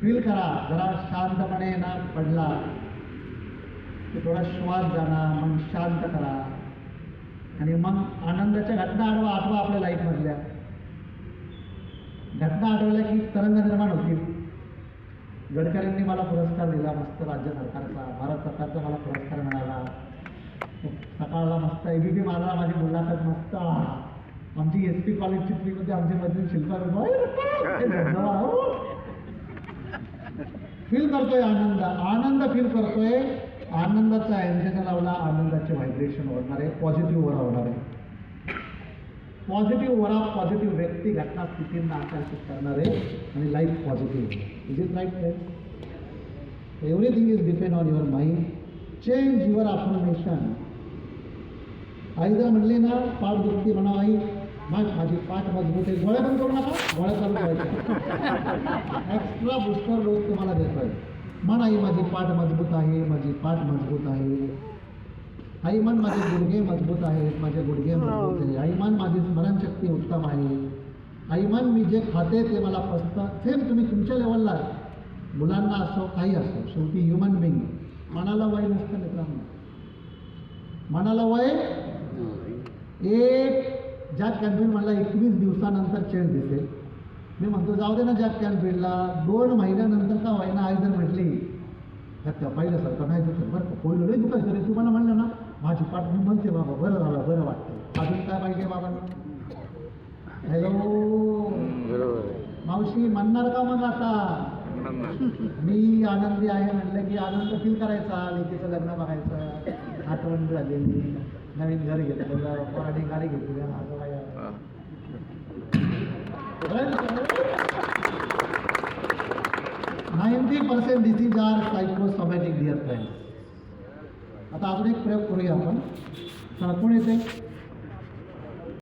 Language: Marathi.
फील करा. जरा शांतपणे ना पडला की थोडा श्वास जाणार मन शांत करा. आणि मग आनंदाच्या घटना आठवा आठवा आपल्या लाईफमधल्या घटना आठवल्या की तरंग निर्माण होतील गडकरींनी मला पुरस्कार दिला मस्त राज्य सरकारचा भारत सरकारचा मला पुरस्कार मिळाला. सकाळला मस्त ए बी पी माझा माझी मुलाखत मस्त. आमची एस पी कॉलेजची ट्रीपमध्ये आमचे मैत्रीण शिल्पा फील करतोय आनंद. आनंद फील करतोय. आनंदाचा अँटेना लावला आनंदाचे व्हायब्रेशन होणार आहे पॉझिटिव्ह वर होणार आहे. पॉझिटिव्ह वरा पॉझिटिव्ह व्यक्ती घटना स्थितींना आकर्षित करणार आहे आणि life positive is it life everything is depend on your mind change your affirmation आईदा म्हणले ना पाठ दुखती म्हणा आई मग माझी पाठ मजबूत आहे. गोळ्या पण करू नका. गोळ्या चालू करायच्या एक्स्ट्रा बुस्टर डोस तुम्हाला देतोय. म्हण आई माझी पाठ मजबूत आहे माझी पाठ मजबूत आहे. आई म्हण माझे गुडघे मजबूत आहेत माझे गुडघे मजबूत आहे आई म्हण माझी स्मरणशक्ती उत्तम आहे. आई म्हण मी जे खाते ते मला पचतं सेम तुम्ही तुमच्या लेवलला मुलांना असो काही असो शेवटी ह्युमन बिंग मनाला वय नसतं मित्रांनो. मनाला वय एक जॅक कॅनफिल्ड मला एकवीस दिवसानंतर चेंज दिसेल. मी म्हणतो जाऊ दे ना जॅक कॅनफिल्डला दोन महिन्यानंतर का व्हायना आई जर म्हटली तर त्या पाहिल्यासारखं नाही दुखत बरं का पहिलं लई दुखायचं रे तुम्हाला म्हणलं ना माझी पाठ मी म्हणते बाबा बरं झालं बरं वाटतं अजून काय पाहिजे बाबा हॅलो बरोबर मावशी म्हणणार का मग आता? मी आनंदी आहे. म्हटलं की आनंद फील करायचा लेकीचं लग्न बघायचं आठवण झालेली. नवीन घर घेतलेलं मराठी गाडी घेतली असं काय ninety percent diseases are psychosomatic dear friend आता अजून एक प्रयोग करूया आपण. सर कोण येते